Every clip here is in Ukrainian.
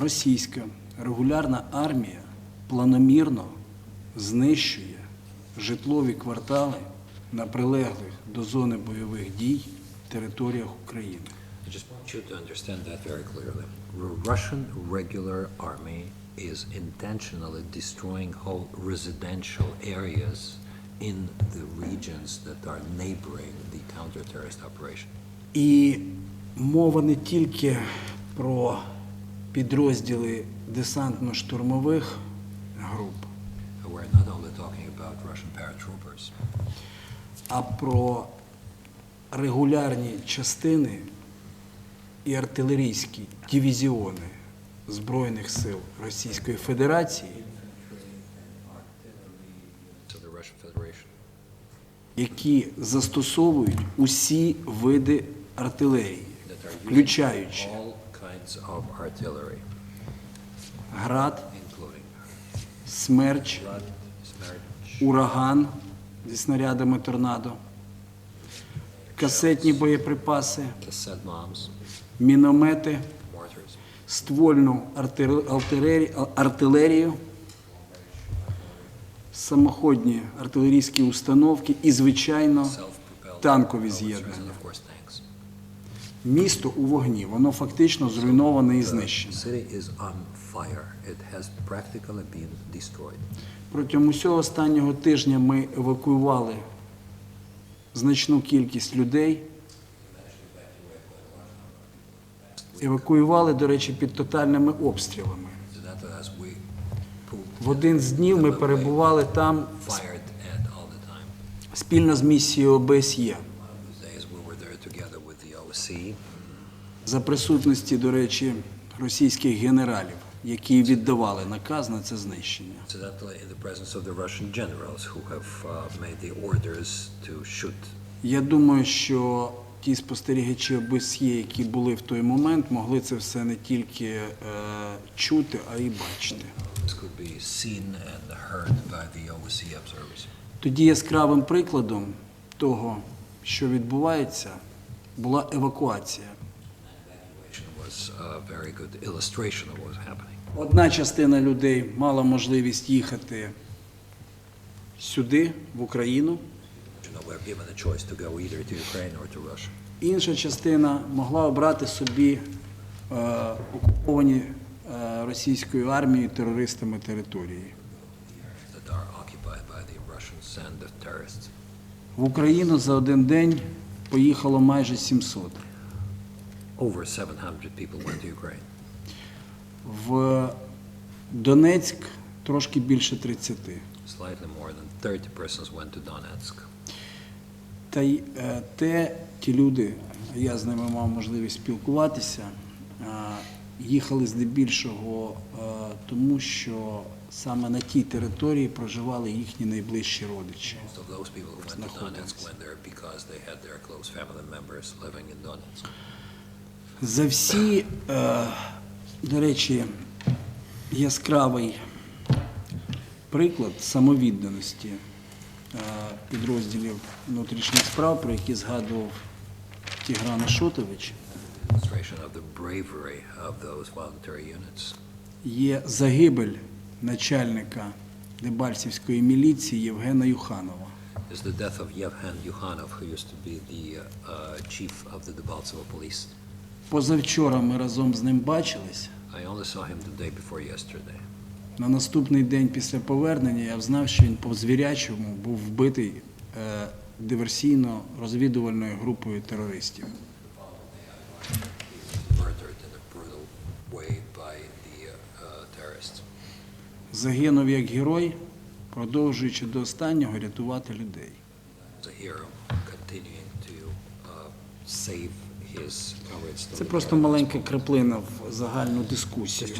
російська регулярна армія планомірно знищує житлові квартали на прилеглих до зони бойових дій територіях України. I just want you to understand that very clearly. The Russian regular army is intentionally destroying whole residential areas in the regions that are neighboring the counter-terrorist operation. І мова не тільки про підрозділи десантно-штурмових груп, а про регулярні частини і артилерійські дивізіони Збройних сил Російської Федерації, які застосовують усі види артилерії, включаючи kinds of artillery, град, including смерч, Grad, Smerch, ураган зі снарядами торнадо, касетні боєприпаси, cassette bombs, міномети, mortars, ствольну артер- артилері- артилерію, самоходні артилерійські установки і, звичайно, self-propelled танкові howitzers, з'єднання. and of course tanks. Місто у вогні, воно фактично зруйноване і знищене. Протягом усього останнього тижня ми евакуювали значну кількість людей. Евакуювали, до речі, під тотальними обстрілами. В один з днів ми перебували там спільно з місією ОБСЄ OSCE, за присутності, до речі, російських генералів, які віддавали наказ на це знищення. Я думаю, що ті спостерігачі ОБСЄ, які були в той момент, могли це все не тільки е, чути, а й бачити. Observers. Тоді яскравим прикладом того, що відбувається, була евакуація. Одна частина людей мала можливість їхати сюди, в Україну, інша частина могла обрати собі е, окуповані е, російською армією терористами території. В Україну за один день поїхало майже 700. Over 700 people went to Ukraine. В Донецьк трошки більше 30. Slightly more than 30 persons went to Donetsk. Та й е, те, ті люди, я з ними мав можливість спілкуватися, е, їхали здебільшого е, тому, що саме на тій території проживали їхні найближчі родичі. За всі, е, до речі, яскравий приклад самовідданості е, підрозділів внутрішніх справ, про які згадував Тігран Ашотович, units є загибель начальника Дебальцівської міліції Євгена Юханова. is the death of Yevhen Yukhanov, who used to be the uh, chief of the Debaltsevo police. Позавчора ми разом з ним бачились. I only saw him the day before yesterday. На наступний день після повернення я знав, що він по звірячому був вбитий е, диверсійно-розвідувальною групою терористів. Murdered in a brutal way by the uh, uh, terrorists. Загинув як герой, продовжуючи до останнього рятувати людей. Uh. Це просто маленька краплина в загальну дискусію.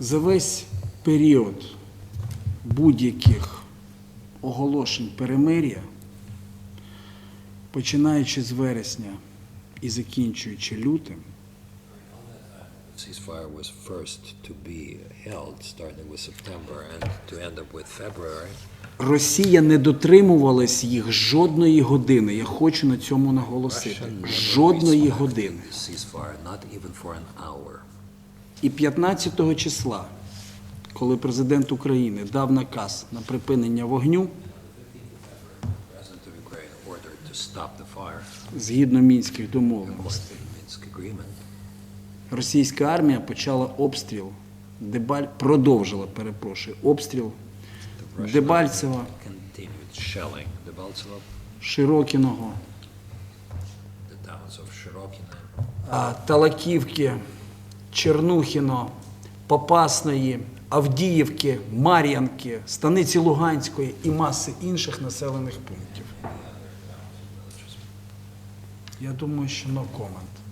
За весь період будь-яких оголошень перемир'я, починаючи з вересня і закінчуючи лютим, Ceasefire was first to be held, starting with September and to end up with February. Росія не дотримувалась їх жодної години. Я хочу на цьому наголосити. Жодної години. І 15 числа, коли президент України дав наказ на припинення вогню, згідно мінських домовленостей, to the Minsk agreement. Російська армія почала обстріл Дебаль, продовжила, перепрошую, обстріл Дебальцева, Широкіного, Талаківки, Чернухіно, Попасної, Авдіївки, Мар'янки, Станиці Луганської і маси інших населених пунктів. Я думаю, що no comment.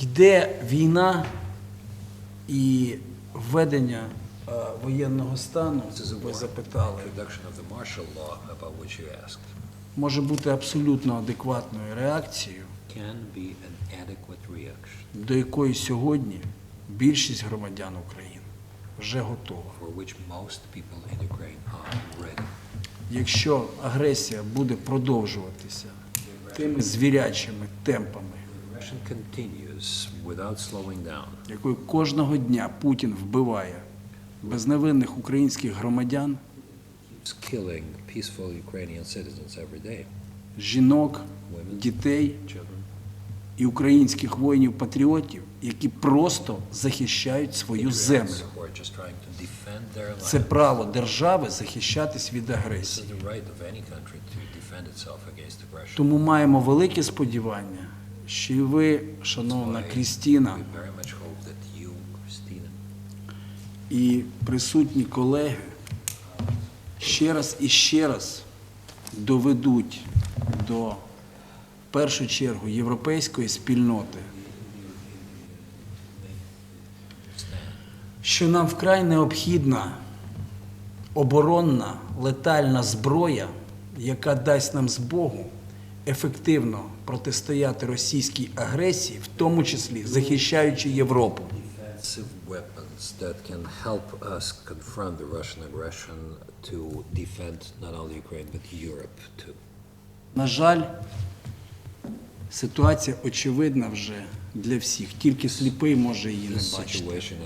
Йде війна і введення е, воєнного стану, a ви запитали, може бути абсолютно адекватною реакцією, до якої сьогодні більшість громадян України вже готова. Якщо агресія буде продовжуватися тими звірячими темпами, Aggression continues without slowing down. якою кожного дня Путін вбиває безневинних українських громадян, жінок, дітей і українських воїнів-патріотів, які просто захищають свою землю. Це право держави захищатись від агресії. Тому маємо велике сподівання, що і ви, шановна Крістіна, і присутні колеги ще раз і ще раз доведуть до в першу чергу європейської спільноти, що нам вкрай необхідна оборонна летальна зброя, яка дасть нам змогу ефективно протистояти російській агресії, в тому числі захищаючи Європу. weapons that can help us confront the Russian aggression to defend not only Ukraine but Europe too. На жаль, ситуація очевидна вже для всіх, тільки сліпий може її не бачити.